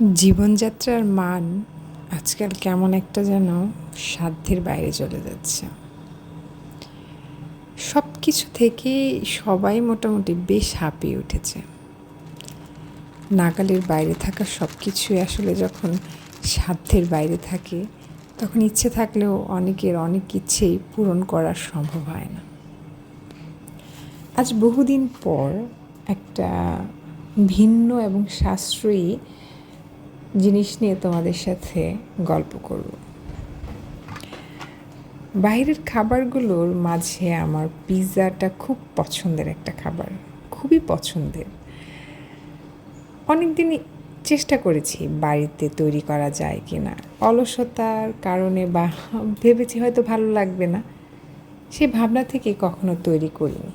জীবনযাত্রার মান আজকাল কেমন একটা যেন সাধ্যের বাইরে চলে যাচ্ছে। সব কিছু থেকে সবাই মোটামুটি বেশ হাঁপিয়ে উঠেছে। নাগালের বাইরে থাকা সব কিছুই আসলে যখন সাধ্যের বাইরে থাকে, তখন ইচ্ছে থাকলেও অনেকের অনেক ইচ্ছেই পূরণ করা সম্ভব হয় না। আজ বহুদিন পর একটা ভিন্ন এবং সাশ্রয়ী জিনিস নিয়ে তোমাদের সাথে গল্প করব। বাইরের খাবারগুলোর মাঝে আমার পিৎজাটা খুব পছন্দের একটা খাবার, খুবই পছন্দের। অনেক দিনই চেষ্টা করেছি বাড়িতে তৈরি করা যায় কি না অলসতার কারণে বা ভেবেছি হয়তো ভালো লাগবে না। সে ভাবনা থেকে কখনো তৈরি করিনি।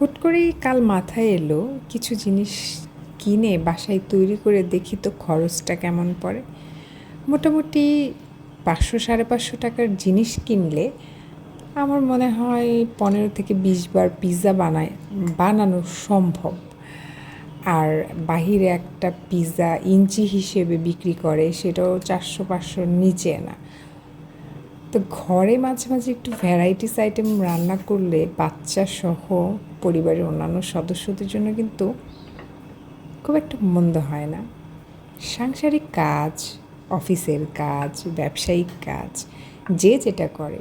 হুট করেই কাল মাথায় এলো কিছু জিনিস কিনে বাসায় তৈরি করে দেখি তো খরচটা কেমন পড়ে। মোটামুটি পাঁচশো সাড়ে পাঁচশো টাকার জিনিস কিনলে আমার মনে হয় পনেরো থেকে বিশ বার পিৎজা বানায়, বানানো সম্ভব। আর বাহিরে একটা পিৎজা ইঞ্চি হিসেবে বিক্রি করে সেটাও চারশো পাঁচশোর নিচে না। তো ঘরে মাঝে মাঝে একটু ভ্যারাইটিস আইটেম রান্না করলে বাচ্চা সহ পরিবারের অন্যান্য সদস্যদের জন্য কিন্তু খুব একটা মন্দ হয় না। সাংসারিক কাজ, অফিসের কাজ, ব্যবসায়িক কাজ, যে যেটা করে,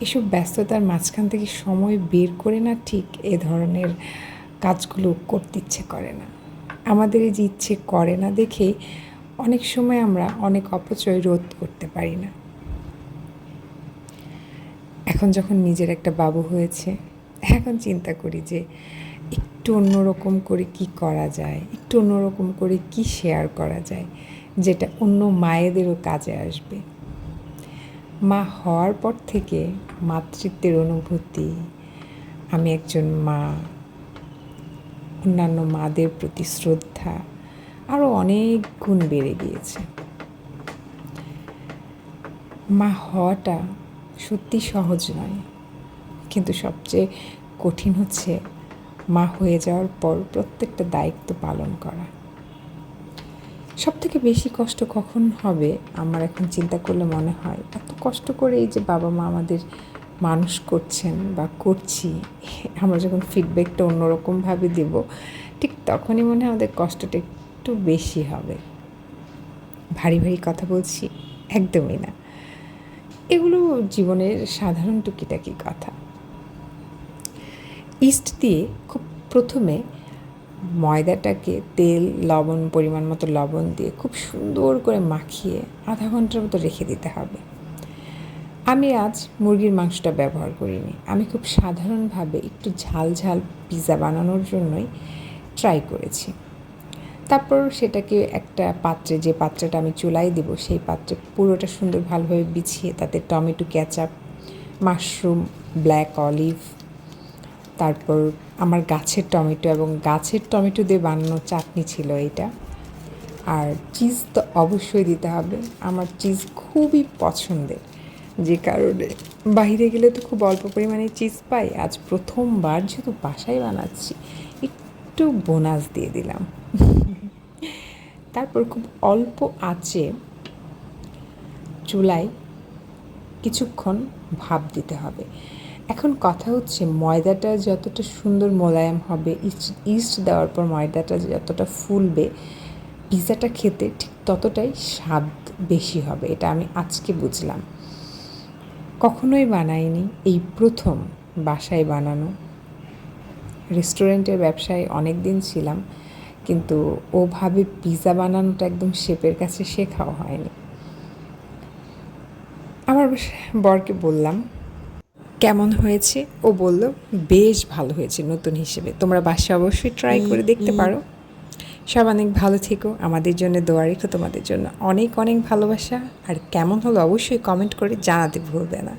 এসব ব্যস্ততার মাঝখান থেকে সময় বের করে না ঠিক এ ধরনের কাজগুলো করতে ইচ্ছে করে না। আমাদের এই যে ইচ্ছে করে না দেখে অনেক সময় আমরা অনেক অপচয় রোধ করতে পারি না। এখন যখন নিজের একটা বাবু হয়েছে, এখন চিন্তা করি যে একটু অন্যরকম করে কি করা যায়, একটু অন্যরকম করে কি শেয়ার করা যায়, যেটা অন্য মায়েদেরও কাজে আসবে। মা হওয়ার পর থেকে মাতৃত্বের অনুভূতি, আমি একজন মা, অন্যান্য মাদের প্রতি শ্রদ্ধা আরও অনেক গুণ বেড়ে গিয়েছে। মা হওয়াটা সত্যি সহজ নয়, কিন্তু সবচেয়ে কঠিন হচ্ছে মা হয়ে যাওয়ার পর প্রত্যেকটা দায়িত্ব পালন করা। সব থেকে বেশি কষ্ট কখন হবে, আমার এখন চিন্তা করলে মনে হয়, এত কষ্ট করে এই যে বাবা মা আমাদের মানুষ করছেন বা করছি, আমরা যখন ফিডব্যাকটা অন্যরকমভাবে দেব, ঠিক তখনই মনে হয় আমাদের কষ্টটা একটু বেশি হবে। ভারী ভারী কথা বলছি, একদমই না। এগুলো জীবনের সাধারণ টুকিটাকি কথা। ইস্ট দিয়ে খুব প্রথমে ময়দাটাকে তেল, লবণ, পরিমাণ মতো লবণ দিয়ে খুব সুন্দর করে মাখিয়ে আধা ঘণ্টার মতো রেখে দিতে হবে। আমি আজ মুরগির মাংসটা ব্যবহার করিনি। আমি খুব সাধারণভাবে একটু ঝাল ঝাল পিৎজা বানানোর জন্যই ট্রাই করেছি। তারপর সেটাকে একটা পাত্রে, যে পাত্রটা আমি চুলাই দেব, সেই পাত্রে পুরোটা সুন্দর ভালোভাবে বিছিয়ে তাতে tomato ketchup mushroom black olive তারপর আমার গাছের টমেটো এবং গাছের টমেটো দিয়ে বানানো চাটনি ছিল এটা আর চিজ তো অবশ্যই দিতে হবে। আমার চিজ খুবই পছন্দের। যে কারণে বাইরে গেলে তো খুব অল্প পরিমাণে চিজ পাই। আজ প্রথমবার যেহেতু বাসায় বানাচ্ছি, একটু বোনাস দিয়ে দিলাম। তারপর খুব অল্প আঁচে চুলায় কিছুক্ষণ ভাপ দিতে হবে। এখন কথা হচ্ছে ময়দাটা যতটা সুন্দর মোলায়েম হবে, ইস্ট ইস্ট দেওয়ার পর ময়দাটা যতটা ফুলবে পিৎজাটা খেতে ঠিক ততটাই স্বাদ বেশি হবে, এটা আমি আজকে বুঝলাম। কখনোই বানাইনি, এই প্রথম বাসায় বানানো। রেস্টুরেন্টের ব্যবসায় অনেক দিন ছিলাম, কিন্তু ওভাবে পিৎজা বানানোটা একদম শেপের কাছে শেখাও হয়নি। আমার বরকে বললাম কেমন হয়েছে? ও বলল বেশ ভালো হয়েছে নতুন হিসেবে। তোমরা বাসা অবশ্যই ট্রাই করে দেখতে পারো। সব অনেক ভালো থেকো। আমাদের জন্য দোয়া রেখো তোমাদের জন্য। অনেক অনেক ভালোবাসা। আর কেমন হলো অবশ্যই কমেন্ট করে জানাতে ভুলবে না।